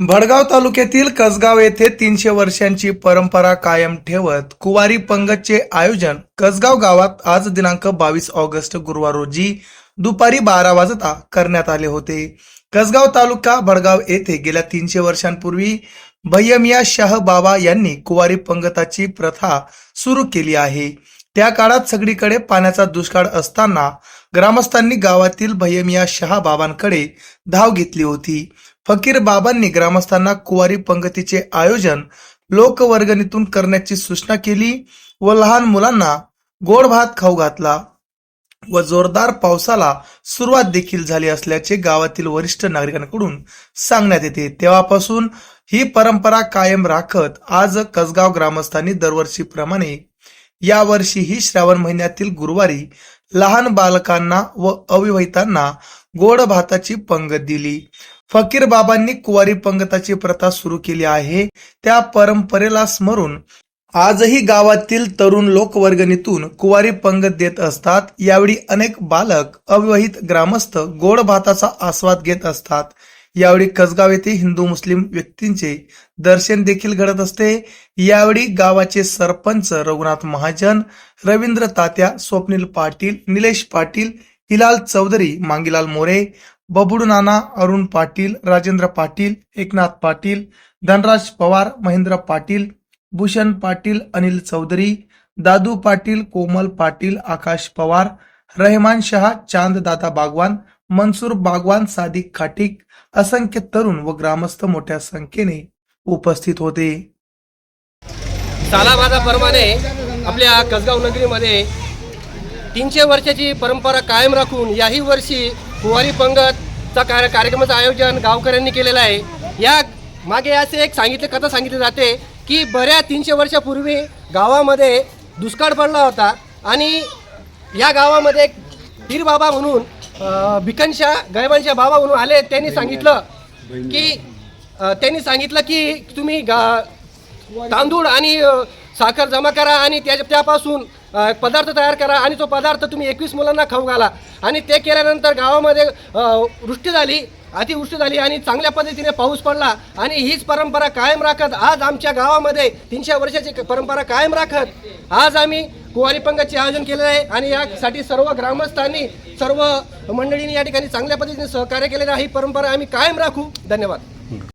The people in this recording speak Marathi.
भडगाव तालुक्यातील कसगाव येथे तीनशे वर्षांची परंपरा कायम ठेवत कुवारी पंगतचे आयोजन कसगाव गावात आज दिनांक बावीस ऑगस्ट गुरुवार रोजी दुपारी बारा वाजता करण्यात आले होते. कसगाव तालुका भडगाव येथे गेल्या तीनशे वर्षांपूर्वी भय्यमिया शाह बाबा यांनी कुवारी पंगताची प्रथा सुरू केली आहे. त्या काळात सगळीकडे पाण्याचा दुष्काळ असताना ग्रामस्थांनी गावातील भय्यमिया शहा बाबांकडे धाव घेतली होती. फकीर बाबांनी ग्रामस्थांना कुवारी पंगतीचे आयोजन लोकवर्गणीतून करण्याची सूचना केली व लहान मुलांना गोड भात खाऊ घातला व जोरदार पावसाला सुरुवात देखील झाली असल्याचे गावातील वरिष्ठ नागरिकांकडून सांगण्यात येते. तेव्हापासून ही परंपरा कायम राखत आज कसगाव ग्रामस्थांनी दरवर्षीप्रमाणे यावर्षीही श्रावण महिन्यातील गुरुवारी लहान बालकांना व अविवाहितांना गोड भाताची पंगत दिली. फकीर बाबांनी कुवारी पंगताची प्रथा सुरू केली आहे. त्या परंपरेला स्मरून आजही गावातील तरुण लोकवर्गणीतून कुवारी पंगत देत असतात. यावेळी अनेक बालक अविवाहित ग्रामस्थ गोड भाताचा आस्वाद घेत असतात. यावेळी कसगाव येथे हिंदू मुस्लिम व्यक्तींचे दर्शन देखील घडत असते. यावेळी गावाचे सरपंच रघुनाथ महाजन रवींद्र तात्या स्वप्नील पाटील निलेश पाटील हिलाल चौधरी मांगीलाल मोरे बबुडू नाना अरुण पाटील राजेंद्र पाटील एकनाथ पाटील धनराज पवार महेंद्र पाटील भूषण पाटील अनिल चौधरी दादू पाटील कोमल पाटील आकाश पवार रहमान शहा चांद दादा बागवान मनसूर बागवान सादिक खाटिक असंख्य तरुण व ग्रामस्थ मोठ्या संख्येने उपस्थित होते. सालाबादाप्रमाणे आपल्या कसगाव नगरीमध्ये तीनशे वर्षाची परंपरा कायम राखून याही वर्षी कुवारी पंगतचा कार्य कार्यक्रमाचं आयोजन गावकऱ्यांनी केलेलं आहे. या मागे असे एक सांगितले कथा सांगितली जाते की बऱ्या तीनशे वर्षापूर्वी गावामध्ये दुष्काळ पडला होता आणि या गावामध्ये एक पीर बाबा म्हणून भिकनशा गैबांच्या बाबा म्हणून आले त्यांनी सांगितलं की त्यांनी सांगितलं की तुम्ही गा तांदूळ आणि साखर जमा करा आणि त्या त्यापासून पदार्थ तयार करा आणि तो पदार्थ तुम्ही एकवीस मुलांना खाऊ घाला. आणि ते केल्यानंतर गावामध्ये वृष्टी झाली अतिवृष्टी झाली आणि चांगल्या पद्धतीने पाऊस पडला आणि हीच परंपरा कायम राखत आज आमच्या गावामध्ये तीनशे वर्षाची परंपरा कायम राखत. आज आम्ही कुवारी पंगाचे आयोजन केलेलं आहे आणि यासाठी सर्व ग्रामस्थांनी सर्व मंडळींनी या ठिकाणी चांगल्या पद्धतीने सहकार्य केलेलं आहे. ही परंपरा आम्ही कायम राखू. धन्यवाद.